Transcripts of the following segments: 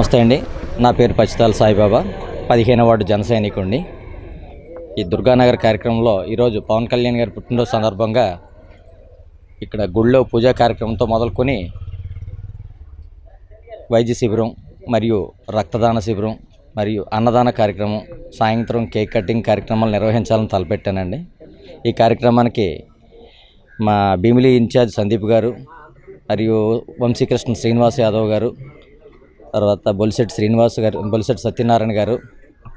నమస్తే అండి. నా పేరు పచ్చితాల సాయిబాబా. పదిహేను వార్డు జన సైనికుడిని ఈ దుర్గానగర్ కార్యక్రమంలో ఈరోజు పవన్ కళ్యాణ్ గారి పుట్టినరోజు సందర్భంగా ఇక్కడ గుళ్ళో పూజా కార్యక్రమంతో మొదలుకొని వైద్య శిబిరం మరియు రక్తదాన శిబిరం మరియు అన్నదాన కార్యక్రమం సాయంత్రం కేక్ కటింగ్ కార్యక్రమాలు నిర్వహించాలని తలపెట్టానండి. ఈ కార్యక్రమానికి మా భీమిలి ఇన్ఛార్జ్ సందీప్ గారు మరియు వంశీకృష్ణ శ్రీనివాస్ యాదవ్ గారు తర్వాత బొలిసెట్ శ్రీనివాస్ గారు బొలిసెట్ సత్యనారాయణ గారు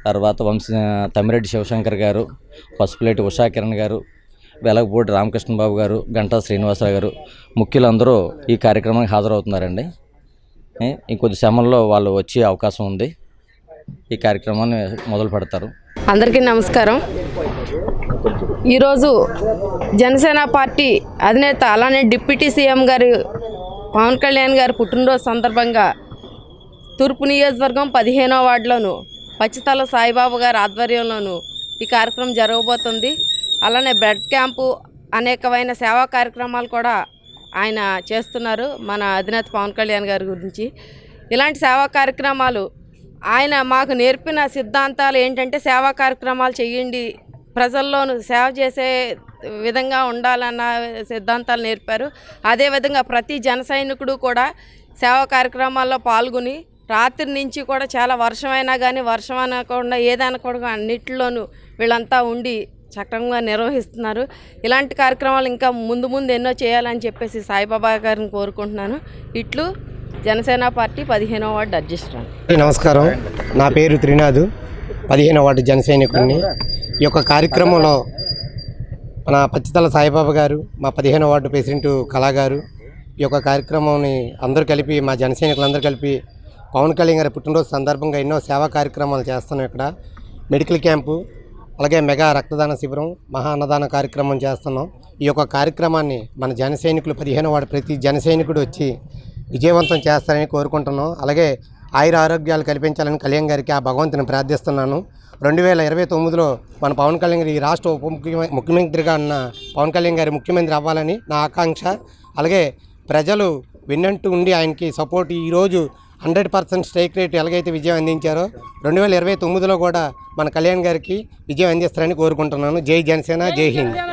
తర్వాత వంశ తమ్మిరెడ్డి శివశంకర్ గారు పసుపులేటి ఉషా కిరణ్ గారు వెలగపూడి రామకృష్ణ బాబు గారు గంటా శ్రీనివాసరావు గారు ముఖ్యులందరూ ఈ కార్యక్రమానికి హాజరవుతున్నారండి. ఇంకొద్ది సమయంలో వాళ్ళు వచ్చే అవకాశం ఉంది. ఈ కార్యక్రమాన్ని మొదలు పెడతారు. అందరికీ నమస్కారం. ఈరోజు జనసేన పార్టీ అధినేత అలానే డిప్యూటీ సీఎం గారు పవన్ కళ్యాణ్ గారి పుట్టినరోజు సందర్భంగా తూర్పు నియోజకవర్గం పదిహేనో వార్డులోను పచ్చితల సాయిబాబా గారి ఆధ్వర్యంలోను ఈ కార్యక్రమం జరగబోతుంది. అలానే బ్లడ్ క్యాంపు అనేకమైన సేవా కార్యక్రమాలు కూడా ఆయన చేస్తున్నారు మన అధినేత పవన్ కళ్యాణ్ గారి గురించి. ఇలాంటి సేవా కార్యక్రమాలు ఆయన మాకు నేర్పిన సిద్ధాంతాలు ఏంటంటే సేవా కార్యక్రమాలు చేయండి ప్రజల్లోనూ సేవ చేసే విధంగా ఉండాలన్న సిద్ధాంతాలు నేర్పారు. అదేవిధంగా ప్రతి జన సైనికుడు కూడా సేవా కార్యక్రమాల్లో పాల్గొని రాత్రి నుంచి కూడా చాలా వర్షమైనా కానీ వర్షం అనకుండా ఏదనకుండా అన్నిటిలోనూ వీళ్ళంతా ఉండి చక్కగా నిర్వహిస్తున్నారు. ఇలాంటి కార్యక్రమాలు ఇంకా ముందు ముందు ఎన్నో చేయాలని చెప్పేసి సాయిబాబా గారిని కోరుకుంటున్నాను. ఇట్లు జనసేన పార్టీ పదిహేనవ వార్డు అధ్యక్షురాలు. నమస్కారం. నా పేరు త్రినాథ్. పదిహేనో వార్డు జనసైనికుడిని ఈ యొక్క కార్యక్రమంలో మన పచ్చితల సాయిబాబా గారు మా పదిహేనో వార్డు ప్రెసిడెంట్ కళా గారు ఈ యొక్క కార్యక్రమాన్ని అందరూ కలిపి మా జనసైనికులందరూ కలిపి పవన్ కళ్యాణ్ గారి పుట్టినరోజు సందర్భంగా ఎన్నో సేవా కార్యక్రమాలు చేస్తున్నాం ఇక్కడ. మెడికల్ క్యాంపు అలాగే మెగా రక్తదాన శిబిరం మహా అన్నదాన కార్యక్రమం చేస్తున్నాం. ఈ యొక్క కార్యక్రమాన్ని మన జనసైనికులు పదిహేను వాడు ప్రతి జనసైనికుడు వచ్చి విజయవంతం చేస్తారని కోరుకుంటున్నాం. అలాగే ఆయుర ఆరోగ్యాలు కల్పించాలని కళ్యాణ్ గారికి ఆ భగవంతుని ప్రార్థిస్తున్నాను. రెండు వేల ఇరవై తొమ్మిదిలో మన పవన్ కళ్యాణ్ గారి ఈ రాష్ట్ర ఉప ముఖ్యమంత్రిగా ఉన్న పవన్ కళ్యాణ్ గారి ముఖ్యమంత్రి అవ్వాలని నా ఆకాంక్ష. అలాగే ప్రజలు విన్నట్టు ఉండి ఆయనకి సపోర్ట్ ఈరోజు హండ్రెడ్ పర్సెంట్ స్ట్రైక్ రేట్ ఎలాగైతే విజయం అందించారో రెండు వేల ఇరవై తొమ్మిదిలో కూడా మన కళ్యాణ్ గారికి విజయం అందిస్తారని కోరుకుంటున్నాను. జై జనసేన జై హింద్.